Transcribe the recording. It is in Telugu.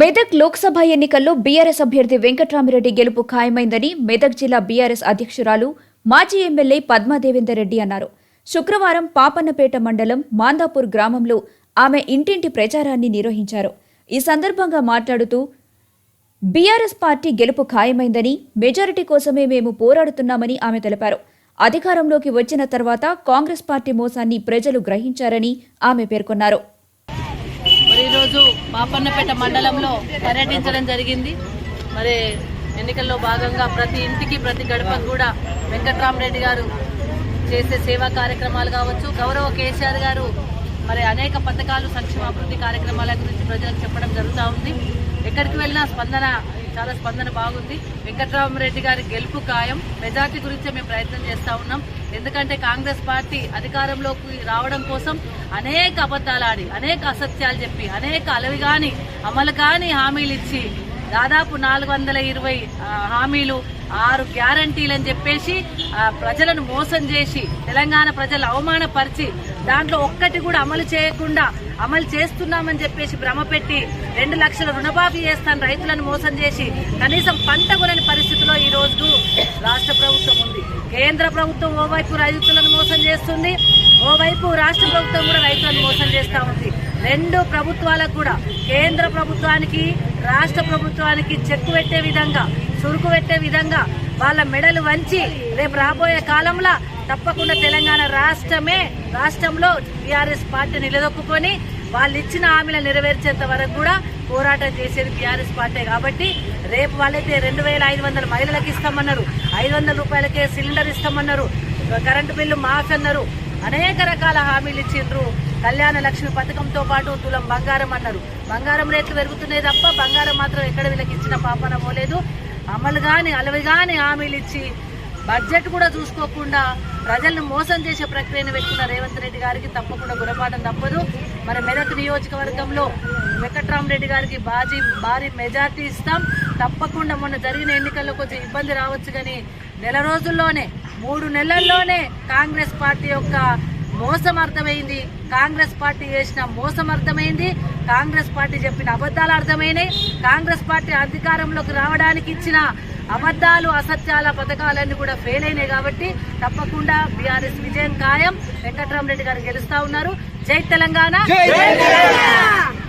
మెదక్ లోక్సభ ఎన్నికల్లో బీఆర్ఎస్ అభ్యర్థి వెంకట్రామిరెడ్డి గెలుపు ఖాయమైందని మెదక్ జిల్లా బీఆర్ఎస్ అధ్యక్షురాలు మాజీ ఎమ్మెల్యే పద్మాదేవేందర్ రెడ్డి అన్నారు. శుక్రవారం పాపన్నపేట మండలం మాందాపూర్ గ్రామంలో ఆమె ఇంటింటి ప్రచారాన్ని నిర్వహించారు. ఈ సందర్భంగా మాట్లాడుతూ బీఆర్ఎస్ పార్టీ గెలుపు ఖాయమైందని మెజారిటీ కోసమే మేము పోరాడుతున్నామని ఆమె తెలిపారు. అధికారంలోకి వచ్చిన తర్వాత కాంగ్రెస్ పార్టీ మోసాన్ని ప్రజలు గ్రహించారని ఆమె పేర్కొన్నారు. ఈరోజు పాపన్నపేట మండలంలో పర్యటించడం జరిగింది. మరి ఎన్నికల్లో భాగంగా ప్రతి ఇంటికి ప్రతి గడపకు కూడా వెంకట్రామరెడ్డి గారు చేసే సేవా కార్యక్రమాలు కావచ్చు. గౌరవ కేసీఆర్ గారు మరి అనేక పథకాలు సంక్షేమ అభివృద్ధి కార్యక్రమాల గురించి ప్రజలకు చెప్పడం జరుగుతూ ఉంది. ఎక్కడికి వెళ్ళినా స్పందన చాలా స్పందన బాగుంది. వెంకట్రామరెడ్డి గారి గెలుపు ఖాయం. మెజార్టీ గురించే మేము ప్రయత్నం చేస్తూ ఉన్నాం. ఎందుకంటే కాంగ్రెస్ పార్టీ అధికారంలోకి రావడం కోసం అనేక అబద్ధాలు ఆడి అనేక అసత్యాలు చెప్పి అనేక అలవి కాని అమలు కాని హామీలు ఇచ్చి దాదాపు నాలుగు వందల ఇరవై హామీలు ఆరు గ్యారంటీలు అని చెప్పేసి ప్రజలను మోసం చేసి తెలంగాణ ప్రజలు అవమానపరిచి దాంట్లో ఒక్కటి కూడా అమలు చేయకుండా అమలు చేస్తున్నామని చెప్పేసి భ్రమ పెట్టి రెండు లక్షల రుణమాఫీ చేస్తాను రైతులను మోసం చేసి కనీసం పంట కొనని పరిస్థితిలో ఈ రోజు రాష్ట్ర ప్రభుత్వం ఉంది. కేంద్ర ప్రభుత్వం ఓవైపు రైతులను మోసం చేస్తుంది. ఓవైపు రాష్ట్ర ప్రభుత్వం కూడా రైతులను మోసం చేస్తూ ఉంది. రెండు ప్రభుత్వాలకు కూడా కేంద్ర ప్రభుత్వానికి రాష్ట్ర ప్రభుత్వానికి చెక్కు పెట్టే విధంగా చురుకు పెట్టే విధంగా వాళ్ళ మెడలు వంచి రేపు రాబోయే కాలంలో తప్పకుండా తెలంగాణ రాష్ట్రమే రాష్ట్రంలో టీఆర్ఎస్ పార్టీ నిలదొక్కుని వాళ్ళు ఇచ్చిన హామీలు నెరవేర్చేంత వరకు కూడా పోరాటం చేసేది టీఆర్ఎస్ పార్టీ కాబట్టి రేపు వాళ్ళైతే రెండు వేల ఐదు వందల మహిళలకు ఇస్తామన్నారు. ఐదు వందల రూపాయలకే సిలిండర్ ఇస్తామన్నారు. కరెంటు బిల్లు మాఫ్ అన్నారు. అనేక రకాల హామీలు ఇచ్చిండ్రు. కళ్యాణ లక్ష్మి పథకంతో పాటు తులం బంగారం అన్నారు. బంగారం రేట్లు పెరుగుతున్నాయి తప్ప బంగారం మాత్రం ఎక్కడ వీళ్ళకి ఇచ్చిన పాపన పోలేదు అమలు కాని అలవి కాని హామీలు ఇచ్చి బడ్జెట్ కూడా చూసుకోకుండా ప్రజలను మోసం చేసే ప్రక్రియను పెట్టుకున్న రేవంత్ రెడ్డి గారికి తప్పకుండా గుణపాఠం తప్పదు. మన మెదక్ నియోజకవర్గంలో వెంకట్రామరెడ్డి గారికి బాజీ భారీ మెజార్టీ ఇస్తాం. తప్పకుండా మొన్న జరిగిన ఎన్నికల్లో కొంచెం ఇబ్బంది రావచ్చు కానీ నెల రోజుల్లోనే మూడు నెలల్లోనే కాంగ్రెస్ పార్టీ యొక్క మోసం అర్థమైంది. కాంగ్రెస్ పార్టీ చేసిన మోసం అర్థమైంది. కాంగ్రెస్ పార్టీ చెప్పిన అబద్ధాలు అర్థమైనాయి. కాంగ్రెస్ పార్టీ అధికారంలోకి రావడానికి ఇచ్చిన అబద్ధాలు అసత్యాల పథకాలన్నీ కూడా ఫెయిల్ అయినాయి కాబట్టి తప్పకుండా బీఆర్ఎస్ విజయం ఖాయం. వెంకట్రామరెడ్డి గారు గెలుస్తా ఉన్నారు. జై తెలంగాణ!